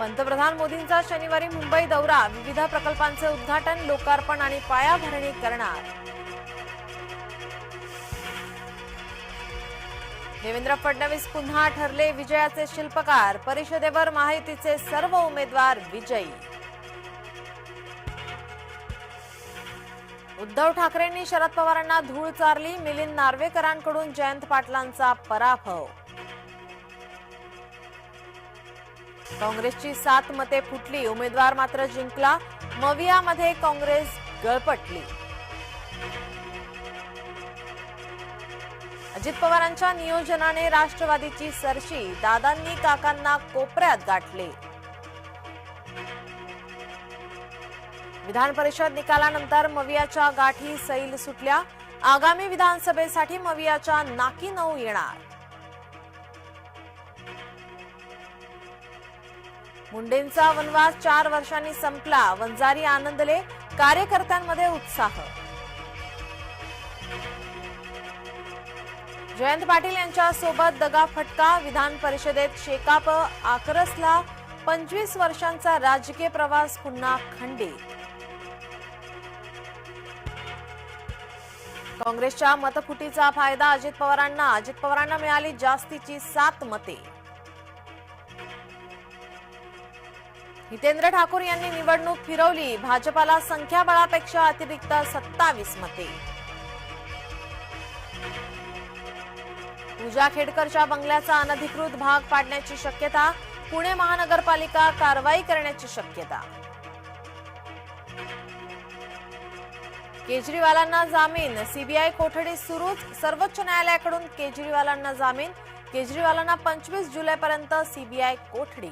पंतप्रधान मोदींचा शनिवारी मुंबई दौरा विविध प्रकल्पांचे उद्घाटन लोकार्पण आणि पायाभरणी करणार. देवेंद्र फडणवीस पुन्हा ठरले विजयाचे शिल्पकार परिषदेवर माहितीचे सर्व उमेदवार विजयी. उद्धव ठाकरेंनी शरद पवारांना धूळ चारली मिलिंद नार्वेकरांकडून जयंत पाटलांचा पराभव. काँग्रेसची सात मते फुटली उमेदवार मात्र जिंकला. मवियामध्ये काँग्रेस गळपटली. अजित पवारांच्या नियोजनाने राष्ट्रवादीची सरशी दादांनी काकांना कोपऱ्यात गाठले. विधान परिषद निकालानंतर मवियाच्या गाठी सैल सुटल्या. आगामी विधानसभेसाठी मवियाच्या नाकी नऊ येणार. मुंडेंचा वनवास चार वर्षांनी संपला. वंजारी आनंदले कार्यकर्त्यांमध्ये उत्साह. जयंत पाटील यांच्या सोबत दगा फटका. विधान परिषदेत शेकाप आकरसला पंचवीस वर्षांचा राजकीय प्रवास पुन्हा खंडित. काँग्रेसच्या मतफुटीचा फायदा अजित पवारांना. अजित पवारांना मिळाली जास्तीची सात मते. हितेंद्र ठाकूर यांनी निवडणूक फिरवली. भाजपाला संख्याबळापेक्षा अतिरिक्त सत्तावीस मते. पूजा खेडकरच्या बंगल्याचा अनधिकृत भाग पाडण्याची शक्यता पुणे महानगरपालिका कारवाई करण्याची शक्यता. केजरीवालांना जामीन सीबीआय कोठडी सुरूच सर्वोच्च न्यायालयाकडून केजरीवालांना जामीन केजरीवालांना पंचवीस जुलैपर्यंत सीबीआय कोठडी.